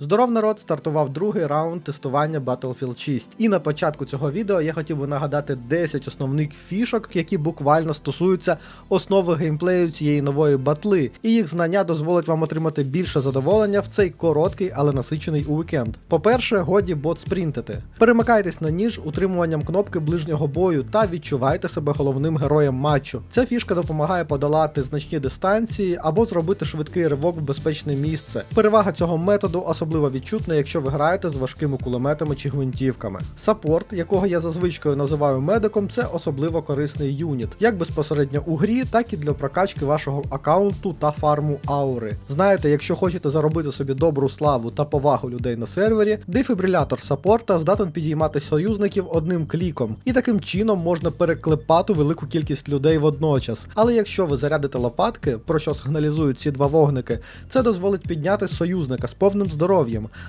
Здоров народ, стартував другий раунд тестування Battlefield 6. І на початку цього відео я хотів би нагадати 10 основних фішок, які буквально стосуються основи геймплею цієї нової батли, і їх знання дозволить вам отримати більше задоволення в цей короткий, але насичений у вікенд. По-перше, годі бот спринтити. Перемикайтесь на ніж утримуванням кнопки ближнього бою та відчувайте себе головним героєм матчу. Ця фішка допомагає подолати значні дистанції або зробити швидкий ривок в безпечне місце. Перевага цього методу особливо відчутна, якщо ви граєте з важкими кулеметами чи гвинтівками. Саппорт, якого я за звичкою називаю медиком, це особливо корисний юніт, як безпосередньо у грі, так і для прокачки вашого аккаунту та фарму аури. Знаєте, якщо хочете заробити собі добру славу та повагу людей на сервері, дефібрилятор саппорта здатен підіймати союзників одним кліком, і таким чином можна переклепати велику кількість людей водночас. Але якщо ви зарядите лопатки, про що сигналізують ці два вогники, це дозволить підняти союзника з повним здоров'ям,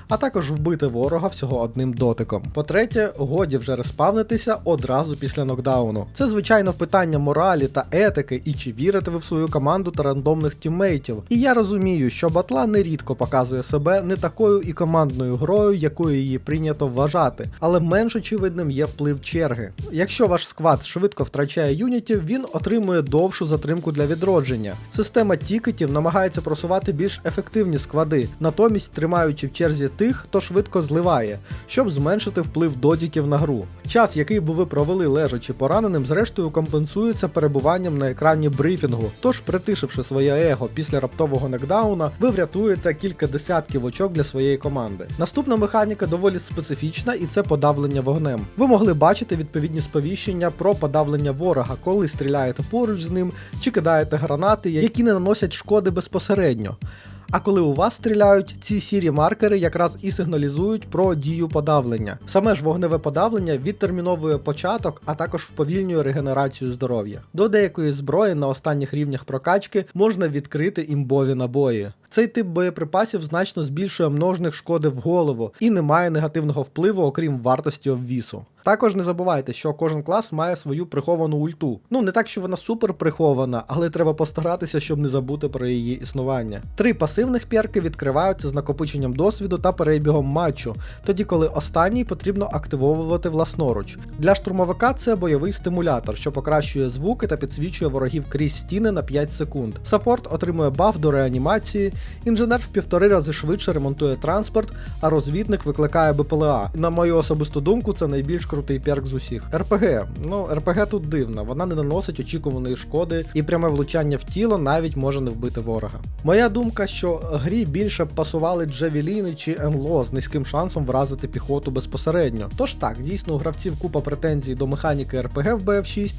а також вбити ворога всього одним дотиком. По-третє, годі вже респавнитися одразу після нокдауну. Це звичайно питання моралі та етики, і чи вірите ви в свою команду та рандомних тіммейтів. І я розумію, що батла нерідко показує себе не такою і командною грою, якою її прийнято вважати, але менш очевидним є вплив черги. Якщо ваш сквад швидко втрачає юнітів, він отримує довшу затримку для відродження. Система тікетів намагається просувати більш ефективні склади, натомість тримаючи в черзі тих, хто швидко зливає, щоб зменшити вплив додіків на гру. Час, який би ви провели лежачи пораненим, зрештою компенсується перебуванням на екрані брифінгу. Тож, притишивши своє его після раптового нокдауна, ви врятуєте кілька десятків очок для своєї команди. Наступна механіка доволі специфічна, і це подавлення вогнем. Ви могли бачити відповідні сповіщення про подавлення ворога, коли стріляєте поруч з ним чи кидаєте гранати, які не наносять шкоди безпосередньо. А коли у вас стріляють, ці сірі маркери якраз і сигналізують про дію подавлення. Саме ж вогневе подавлення відтерміновує початок, а також вповільнює регенерацію здоров'я. До деякої зброї на останніх рівнях прокачки можна відкрити імбові набої. Цей тип боєприпасів значно збільшує множник шкоди в голову і не має негативного впливу, окрім вартості обвісу. Також не забувайте, що кожен клас має свою приховану ульту. Ну не так, що вона супер прихована, але треба постаратися, щоб не забути про її існування. Три пасивних перки відкриваються з накопиченням досвіду та перебігом матчу, тоді коли останній потрібно активовувати власноруч. Для штурмовика це бойовий стимулятор, що покращує звуки та підсвічує ворогів крізь стіни на 5 секунд. Саппорт отримує баф до реанімації, інженер в півтори рази швидше ремонтує транспорт, а розвідник викликає БПЛА. На мою особисту думку, це найбільш крутий перк з усіх. РПГ. Ну, РПГ тут дивна, вона не наносить очікуваної шкоди, і пряме влучання в тіло навіть може не вбити ворога. Моя думка, що грі більше б пасували джавеліни чи НЛО з низьким шансом вразити піхоту безпосередньо. Тож так, дійсно у гравців купа претензій до механіки РПГ в BF6,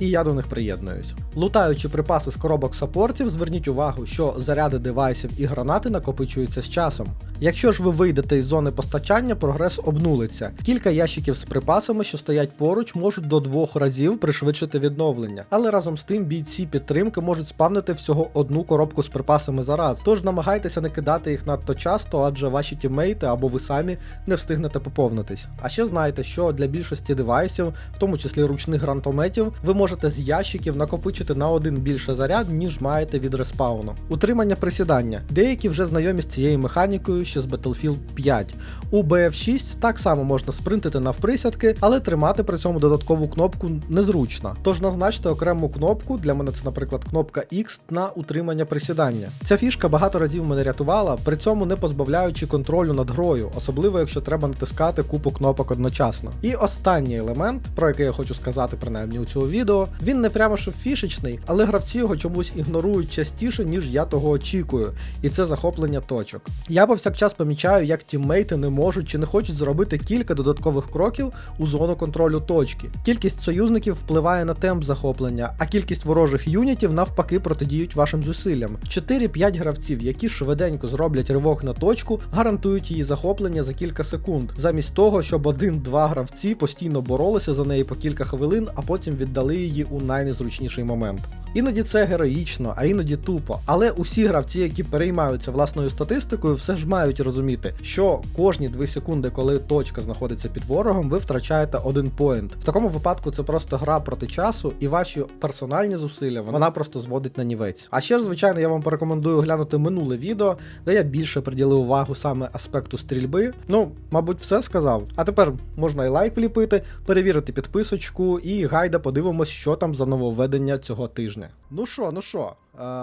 і я до них приєднуюсь. Лутаючи припаси з коробок саппортів, зверніть увагу, що заряди девайсів і гранати накопичуються з часом. Якщо ж ви вийдете із зони постачання, прогрес обнулиться. Кілька ящиків з припасами, що стоять поруч, можуть до двох разів пришвидшити відновлення. Але разом з тим бійці підтримки можуть спавнити всього одну коробку з припасами за раз. Тож намагайтеся не кидати їх надто часто, адже ваші тіммейти або ви самі не встигнете поповнитись. А ще знайте, що для більшості девайсів, в тому числі ручних гранатометів, ви можете з ящиків накопичити на один більше заряд, ніж маєте від респауну. Утримання присідання. Деякі вже знайомі з цією механікою ще з Battlefield 5. У BF6 так само можна спринтити навприсядки, але тримати при цьому додаткову кнопку незручно. Тож назначте окрему кнопку, для мене це, наприклад, кнопка X на утримання присідання. Ця фішка багато разів мене рятувала, при цьому не позбавляючи контролю над грою, особливо якщо треба натискати купу кнопок одночасно. І останній елемент, про який я хочу сказати принаймні у цьому відео, він не прямо що фішечний, але гравці його чомусь ігнорують частіше, ніж я того очікую, і це захоплення точок. Я повсякчас помічаю, як тіммейти не можуть чи не хочуть зробити кілька додаткових кроків у зону контролю точки. Кількість союзників впливає на темп захоплення, а кількість ворожих юнітів навпаки протидіють вашим зусиллям. 4-5 гравців, які швиденько зроблять ривок на точку, гарантують її захоплення за кілька секунд, замість того, щоб один-два гравці постійно боролися за неї по кілька хвилин, а потім віддали її у найнезручніший момент. Іноді це героїчно, а іноді тупо. Але усі гравці, які переймаються власною статистикою, все ж мають розуміти, що кожні 2 секунди, коли точка знаходиться під ворогом, ви втрачаєте один поінт. В такому випадку це просто гра проти часу, і ваші персональні зусилля вона просто зводить на нівець. А ще ж, звичайно, я вам порекомендую глянути минуле відео, де я більше приділив увагу саме аспекту стрільби. Ну, мабуть, все сказав. А тепер можна і лайк вліпити, перевірити підписочку і гайда подивимось, що там за нововведення цього тижня. Ну що, ну що,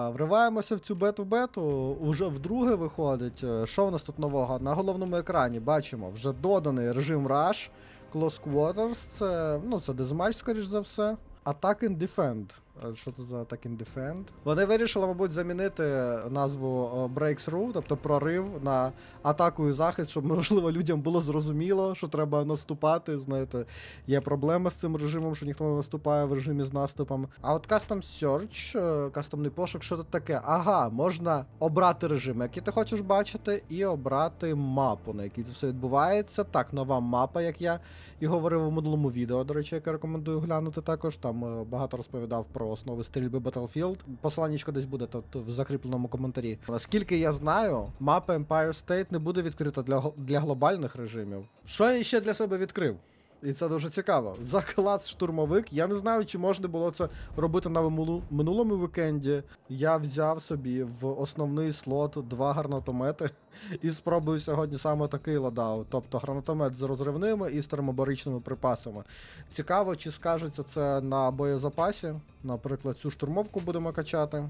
вриваємося в цю бету-бету. Уже вдруге виходить. Е, Що в нас тут нового? На головному екрані бачимо вже доданий режим Rush, Close Quarters, це, ну, це дезмач, скоріш за все. Attack and Defend. Е, Що це за Attack Defend? Вони вирішили, мабуть, замінити назву е, Breakthrough, тобто прорив на атаку і захист, щоб, можливо, людям було зрозуміло, що треба наступати. Знаєте, є проблема з цим режимом, що ніхто не наступає в режимі з наступом. А от Custom Search, е, кастомний пошук, що тут таке? Ага, можна обрати режим, який ти хочеш бачити, і обрати мапу, на якій це все відбувається. Так, нова мапа, як я і говорив у минулому відео, до речі, яке рекомендую глянути також. Там е, багато розповідав про основи стрільби Battlefield. Посланнячко десь буде тут в закріпленому коментарі. Наскільки я знаю, мапа Empire State не буде відкрита для, для глобальних режимів. Що я ще для себе відкрив? І це дуже цікаво. За клас штурмовик. Я не знаю, чи можна було це робити на минулому вікенді. Я взяв собі в основний слот два гранатомети і спробую сьогодні саме такий ладаут. Тобто гранатомет з розривними і з термобаричними припасами. Цікаво, чи скажеться це на боєзапасі. Наприклад, цю штурмовку будемо качати.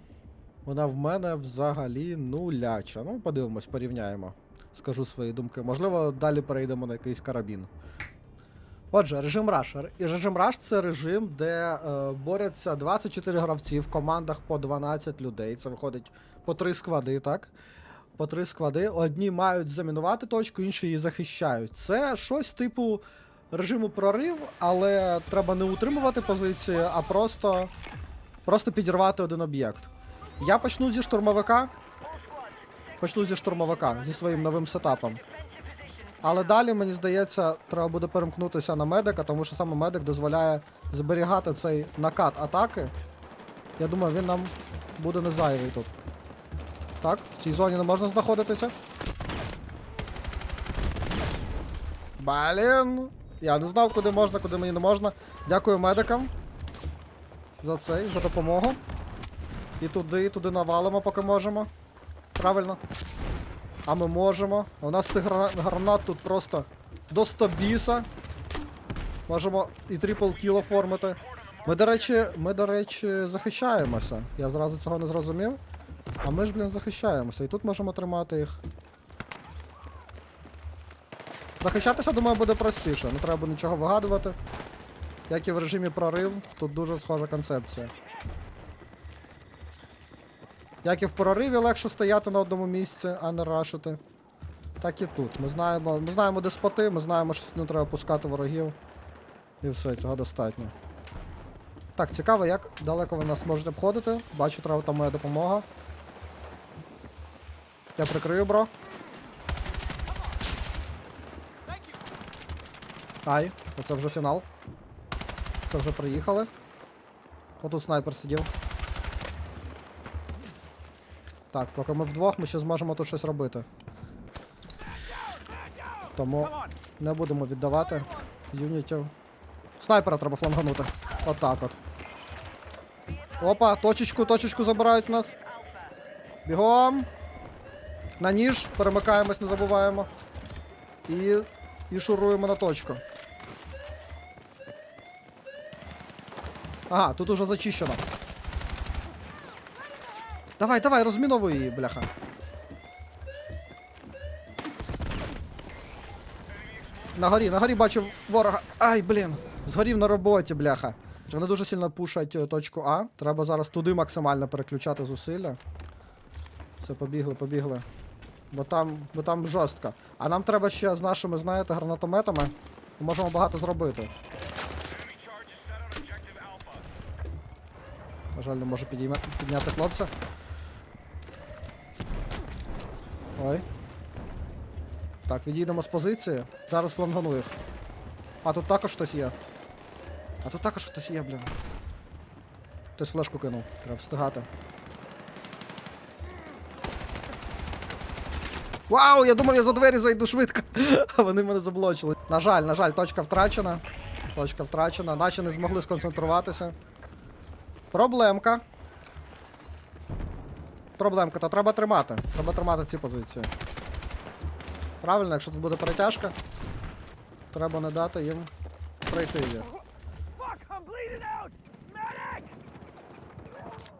Вона в мене взагалі нуляча. Ну, подивимось, порівняємо. Скажу свої думки. Можливо, далі перейдемо на якийсь карабін. Отже, режим Rush. І Режим Rush це режим, де е, борються 24 гравці в командах по 12 людей. Це виходить по 3 склади, так? По 3 склади. Одні мають замінувати точку, інші її захищають. Це щось типу режиму прорив, але треба не утримувати позиції, а просто, просто підірвати один об'єкт. Я почну зі штурмовика. Почну зі штурмовика, зі своїм новим сетапом. Але далі, мені здається, треба буде перемкнутися на медика, тому що саме медик дозволяє зберігати цей накат атаки. Я думаю, він нам буде не зайвий тут. Так, в цій зоні не можна знаходитися. Блін. Я не знав, куди можна, куди мені не можна. Дякую медикам за цей, за допомогу. І туди, і туди навалимо, поки можемо. Правильно. А ми можемо. У нас цих грана- гранат тут просто до 100 біса. Можемо і трипл кіл оформити. Ми, до речі, ми, до речі, захищаємося. Я зразу цього не зрозумів. А ми ж, блін, захищаємося. І тут можемо тримати їх. Захищатися, думаю, буде простіше. Не треба нічого вигадувати. Як і в режимі прорив, тут дуже схожа концепція. Як і в прориві легше стояти на одному місці, а не рашити. Так і тут. Ми знаємо, ми знаємо де споти, ми знаємо, що не треба пускати ворогів. І все, цього достатньо. Так, цікаво, як далеко ви нас можете обходити. Бачу, треба там моя допомога. Я прикрию, бро. Ай, оце вже фінал. Це вже приїхали. Отут снайпер сидів. Так, поки ми вдвох, ми ще зможемо тут щось робити. Тому не будемо віддавати юнітів. Снайпера треба фланганути. Отак от. Опа, точечку, точечку забирають нас. Бігом. На ніж, перемикаємось, не забуваємо. І. І шуруємо на точку. Ага, тут уже зачищено. Давай, давай, розміновуй її, бляха. На горі, на горі бачу ворога. Ай, блін. Згорів на роботі, бляха. Вони дуже сильно пушать е, точку А. Треба зараз туди максимально переключати зусилля. Все, побігли, побігли. Бо там, бо там жорстко. А нам треба ще з нашими, знаєте, гранатометами. Ми можемо багато зробити. На жаль, не можу підійма... підняти хлопця. Ой. Так, відійдемо з позиції. Зараз флангану їх. А тут також хтось є. А тут також хтось є, блін. Хтось флешку кинув. Треба встигати. Вау, я думав, я за двері зайду швидко. А вони мене заблочили. На жаль, на жаль, точка втрачена. Точка втрачена. Наші не змогли сконцентруватися. Проблемка. Проблемка, то треба тримати. Треба тримати ці позиції. Правильно, якщо тут буде перетяжка, треба не дати їм пройти її.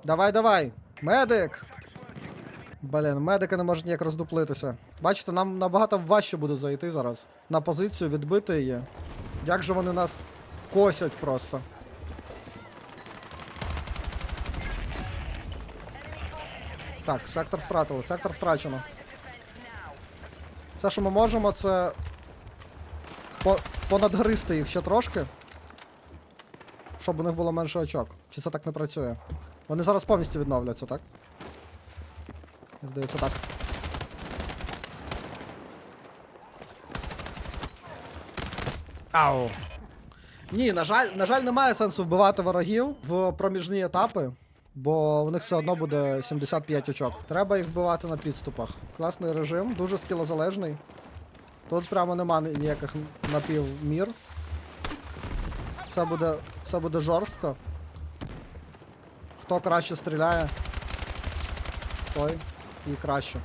Давай, давай! Медик! Блін, медики не можуть ніяк роздуплитися. Бачите, нам набагато важче буде зайти зараз. На позицію відбити її. Як же вони нас косять просто. Так, сектор втратили, сектор втрачено. Все, що ми можемо, це по- понадгризти їх ще трошки. Щоб у них було менше очок. Чи це так не працює? Вони зараз повністю відновляться, так? Здається, так. Ау. Ні, на жаль, на жаль, немає сенсу вбивати ворогів в проміжні етапи, бо в них все одно буде 75 очок. Треба їх вбивати на підступах. Класний режим, дуже скілозалежний. Тут прямо нема ніяких напівмір. Все буде, все буде жорстко. Хто краще стріляє, той і краще.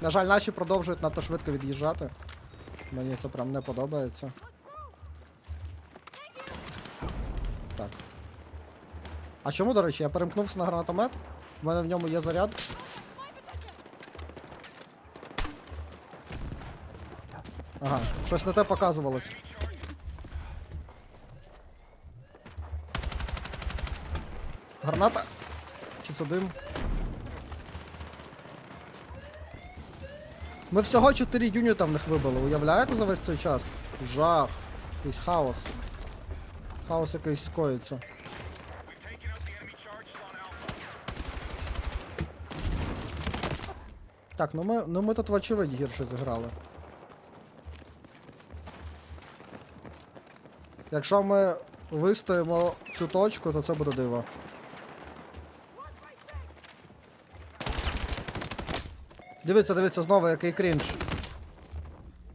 На жаль, наші продовжують надто швидко від'їжджати. Мені це прям не подобається. Так. А чому, до речі, я перемкнувся на гранатомет? У мене в ньому є заряд. Ага, щось не те показувалось. Граната? Чи це дим? Ми всього 4 юніта в них вибили, уявляєте за весь цей час? Жах. Якийсь хаос. Хаос якийсь скоїться. Так, ну ми, ну ми тут вочевидь гірше зіграли. Якщо ми вистоїмо цю точку, то це буде диво. Дивіться, дивіться, знову який крінж.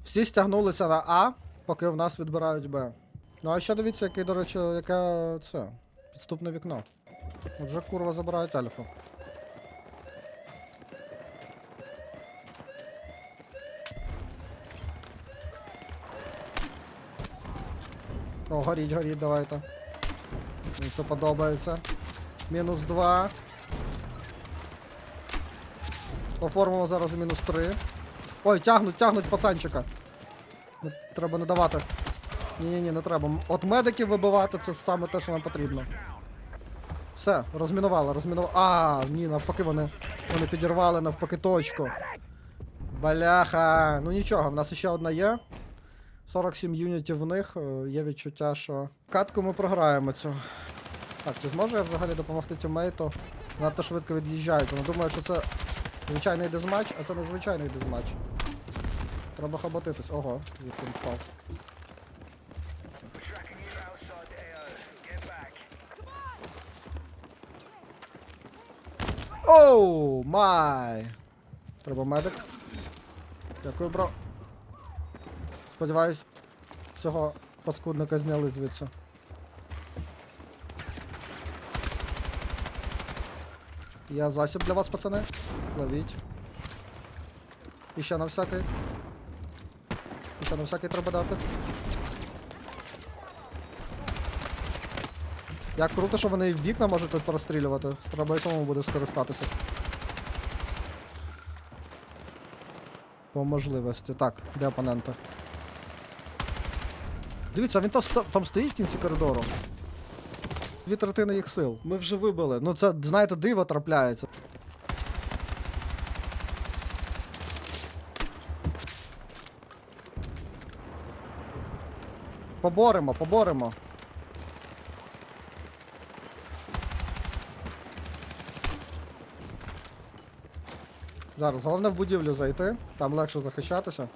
Всі стягнулися на А, поки в нас відбирають Б. Ну а ще дивіться, який, до речі, яке це. Підступне вікно. Вже курва забирають альфа. О, горіть, горіть, давайте. Мені це подобається. Мінус 2. Оформимо зараз мінус 3. Ой, тягнуть, тягнуть пацанчика. Треба не давати. Ні-ні-ні, не треба. От медиків вибивати це саме те, що нам потрібно. Все, розмінували, розмінували. А, ні, навпаки, вони, вони підірвали навпаки точку. Баляха. Ну нічого, в нас ще одна є. 47 юнітів в них. е, Є відчуття, що. Катку ми програємо цю. Так, чи зможу я взагалі допомогти тіммейту? Надто швидко від'їжджають. Вони думають, що це звичайний дезматч, а це не звичайний дезматч. Треба хоботитись. Ого, звідки він впав. Оу, май! Треба медик. Дякую, бро. Сподіваюсь, цього паскудника зняли звідси. Я засіб для вас, пацани. Ловіть. І ще на всякий. І ще на всякий треба дати. Як круто, що вони вікна можуть тут прострілювати. Треба і самому буде скористатися. По можливості. Так, де опонента? Дивіться, він там, там стоїть в кінці коридору. Дві третини їх сил. Ми вже вибили. Ну це, знаєте, диво трапляється. Поборемо, поборемо. Зараз головне в будівлю зайти, там легше захищатися.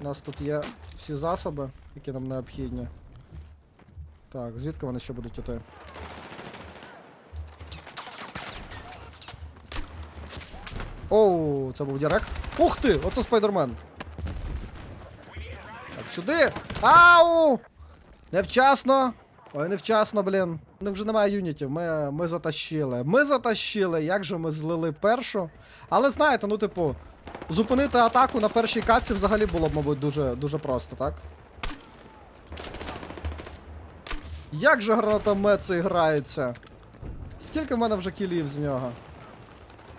У нас тут є всі засоби, які нам необхідні. Так, звідки вони ще будуть іти. Оу, це був директ. Ух ти! Оце спайдермен. Так, сюди! Ау! Невчасно! Ой, невчасно, блін. Ну вже немає юнітів. Ми, ми затащили. Ми затащили. Як же ми злили першу? Але знаєте, ну, типу, зупинити атаку на першій катці взагалі було б, мабуть, дуже, дуже просто, так? Як же гранатомет цей грається? Скільки в мене вже кілів з нього?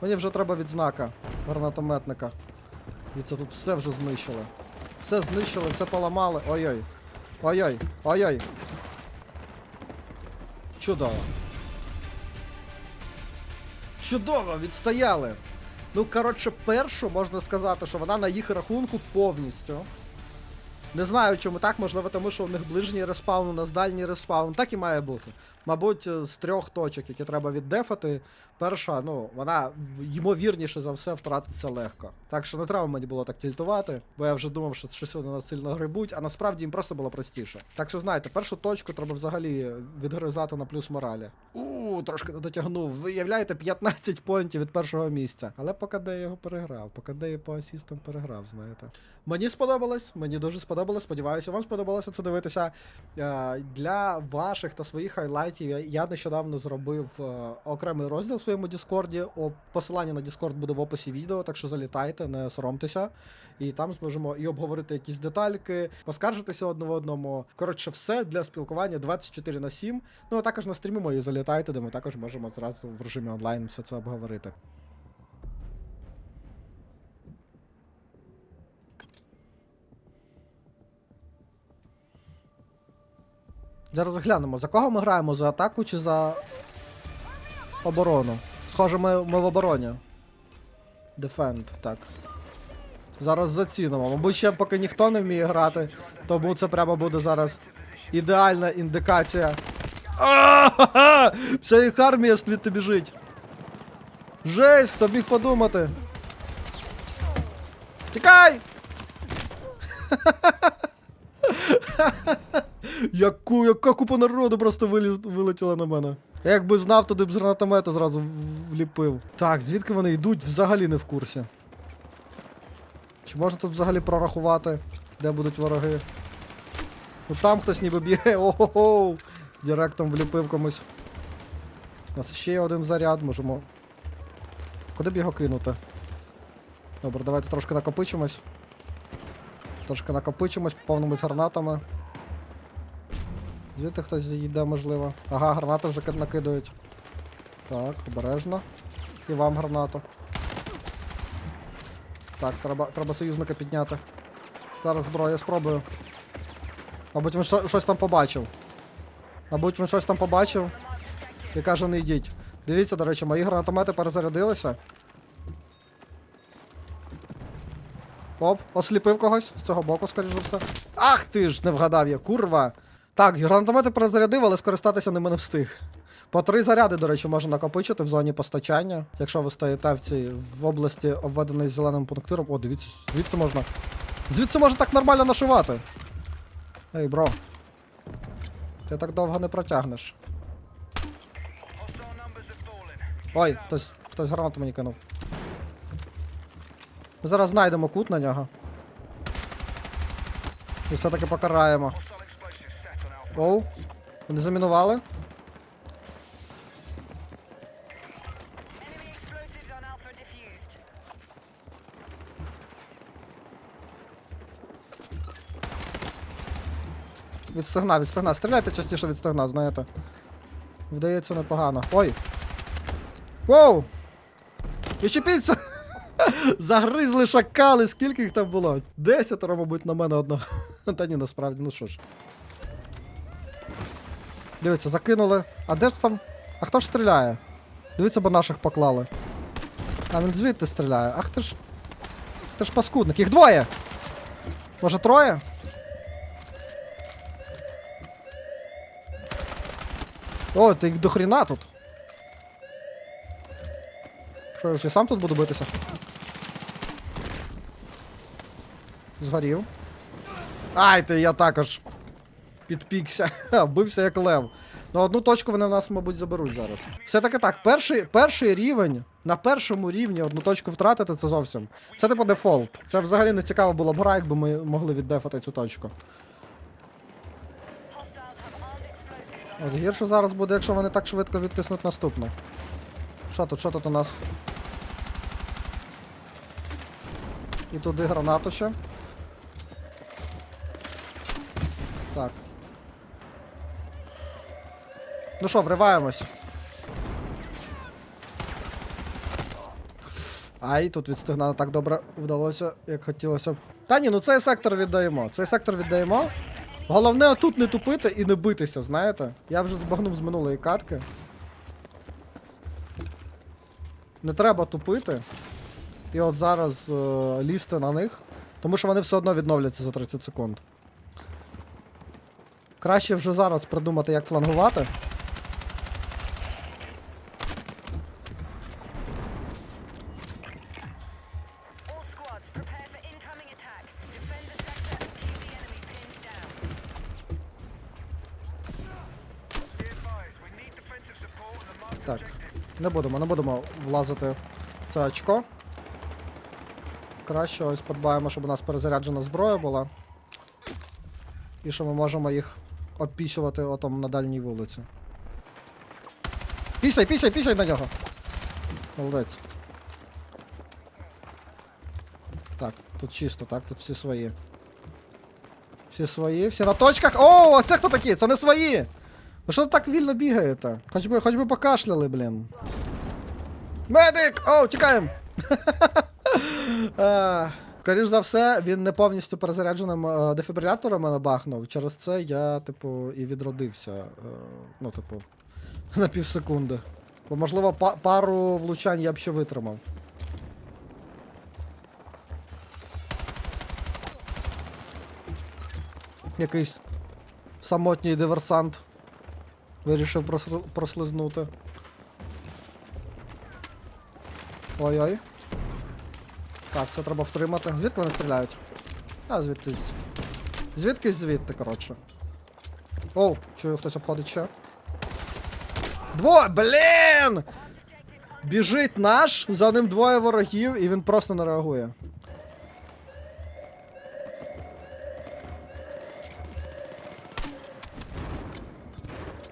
Мені вже треба відзнака гранатометника. І це тут все вже знищили. Все знищили, все поламали. Ой-ой. Ой-ой, ой-ой. Чудово. Чудово, відстояли. Ну, коротше, першу можна сказати, що вона на їх рахунку повністю. Не знаю, чому так, можливо, тому що у них ближній респаун, у нас дальній респаун. Так і має бути. Мабуть, з трьох точок, які треба віддефати, перша, ну, вона ймовірніше за все втратиться легко. Так що не треба мені було так тільтувати, бо я вже думав, що щось вони нас сильно грибуть, а насправді їм просто було простіше. Так що знаєте, першу точку треба взагалі відгризати на плюс моралі. У, трошки не дотягнув. Ви являєте 15 поінтів від першого місця. Але поки де його переграв, поки де по асістам переграв, знаєте. Мені сподобалось, мені дуже сподобалось. Сподіваюся, вам сподобалося це дивитися. Е, Для ваших та своїх хайлайтів я- я нещодавно зробив е, окремий розділ в своєму Діскорді. Посилання на Діскорд буде в описі відео, так що залітайте, не соромтеся. І там зможемо і обговорити якісь детальки, поскаржитися одне в одному. Коротше, все для спілкування 24 на 7. Ну а також на стрімі мої залітайте, де ми також можемо зразу в режимі онлайн все це обговорити. Зараз глянемо, за кого ми граємо? За атаку чи за оборону? Схоже, ми, ми в обороні. Defend, так. Зараз зацінимо. Мабуть, ще поки ніхто не вміє грати, тому це прямо буде зараз ідеальна індикація. Вся їх армія звідти біжить. Жесть, хто міг подумати. Тікай! Яку, яка купа народу просто виліз, вилетіла на мене. Я якби знав, туди б з гранатомета зразу вліпив. Так, звідки вони йдуть, взагалі не в курсі. Чи можна тут взагалі прорахувати, де будуть вороги? Ну там хтось ніби б'є. Ого-го! Директом вліпив комусь. У нас ще є один заряд, можемо. Куди б його кинути? Добре, давайте трошки накопичимось. Трошки накопичимось, поповнимось гранатами. Звідти хтось йде, можливо. Ага, гранати вже ки- накидають. Так, обережно. І вам гранату. Так, треба, треба союзника підняти. Зараз зброя спробую. Мабуть, він щось там побачив. Мабуть, він щось там побачив. І каже, не йдіть. Дивіться, до речі, мої гранатомети перезарядилися. Оп, осліпив когось з цього боку, скоріш за все. Ах ти ж, не вгадав я, курва. Так, гранатомети перезарядив, але скористатися ними не встиг. По три заряди, до речі, можна накопичити в зоні постачання. Якщо ви стоїте в цій в області, обведеної зеленим пунктиром. О, дивіться, звідси можна. Звідси можна так нормально нашивати. Ей, бро. Ти так довго не протягнеш. Ой, хтось, хтось гранату мені кинув. Ми зараз знайдемо кут на нього. І все-таки покараємо. Оу. Вони замінували. Explosives on Від. Стріляйте частіше від стегна, знаєте. Вдається непогано. Ой! Воу! Відчепіться! Загризли шакали, скільки їх там було? Десятеро, мабуть, на мене одного. Та ні, насправді, ну що ж. Дивіться, закинули. А де ж там? А хто ж стріляє? Дивіться, бо наших поклали. А він звідти стріляє. Ах ти ж. Ти ж паскудник. Їх двоє! Може троє? О, ти їх до хріна тут. Що ж я сам тут буду битися? Згорів. Ай ти, я також підпікся. Бився як лев. Ну одну точку вони в нас, мабуть, заберуть зараз. Все-таки так, перший, перший рівень На першому рівні одну точку втратити це зовсім. Це типу дефолт. Це взагалі не цікаво було б гра, якби ми могли віддефати цю точку. От гірше зараз буде, якщо вони так швидко відтиснуть наступну. Що тут, що тут у нас? І туди гранату ще. Ну що, вриваємось. Ай, тут не так добре вдалося, як хотілося б. Та ні, ну цей сектор віддаємо. Цей сектор віддаємо. Головне тут не тупити і не битися, знаєте? Я вже збагнув з минулої катки. Не треба тупити. І от зараз е, лізти на них. Тому що вони все одно відновляться за 30 секунд. Краще вже зараз придумати, як флангувати. Будемо, не будемо влазити в це очко. Краще ось подбаємо, щоб у нас перезаряджена зброя була. І що ми можемо їх обпісювати отом на дальній вулиці. Пісяй, пісяй, пісяй на нього! Молодець. Так, тут чисто, так, тут всі свої. Всі свої, всі на точках. О, а це хто такі? Це не свої! Ви що так вільно бігаєте? Хоч би, хоч би покашляли, блін. Медик! О, тікаємо! Скоріш за все, він не повністю перезарядженим е, дефібрилятором мене бахнув. Через це я, типу, і відродився. е, Ну, типу, на півсекунди. Бо, можливо, па- пару влучань я б ще витримав. Якийсь самотній диверсант вирішив прослизнути. Ой-ой. Так, це треба втримати. Звідки вони стріляють? А, звідти. Звідки звідти, коротше. Оу, чую, хтось обходить ще. Двоє! Блін! Біжить наш, за ним двоє ворогів, і він просто не реагує.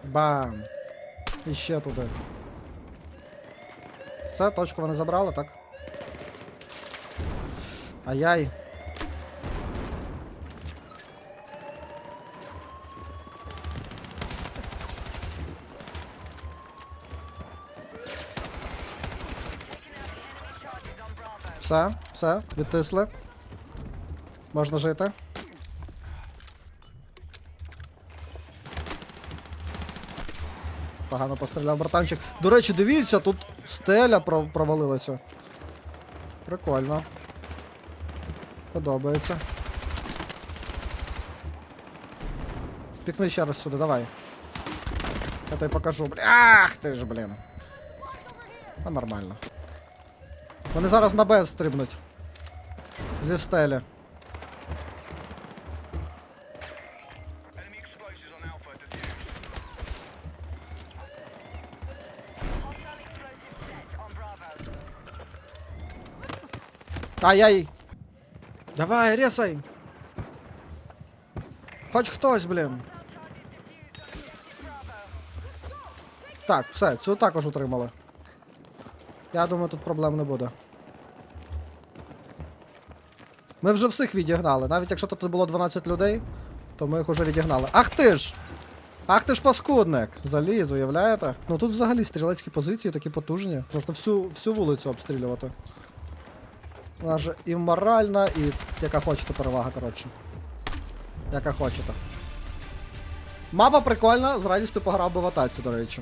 Бам! І ще туди. Все, точку вони забрали, так? Ай-яй. Все, все, відтисли. Можна жити. Погано постріляв братанчик. До речі, дивіться, тут стеля провалилася. Прикольно. Подобається. Пікни ще раз сюди, давай. Я тобі покажу. Ах ти ж, блін. А нормально. Вони зараз на Б стрибнуть. Зі стелі. Ай-яй! Давай, ресай! Хоч хтось, блін. Так, все, цю також утримали. Я думаю, тут проблем не буде. Ми вже всіх відігнали. Навіть якщо тут було 12 людей, то ми їх уже відігнали. Ах ти ж! Ах ти ж паскудник! Заліз, уявляєте? Ну тут взагалі стрілецькі позиції такі потужні. Можна всю, всю вулицю обстрілювати. Вона ж і моральна, і яка хочете перевага, коротше. Яка хочете. Мапа прикольна, з радістю пограв би в атаці, до речі.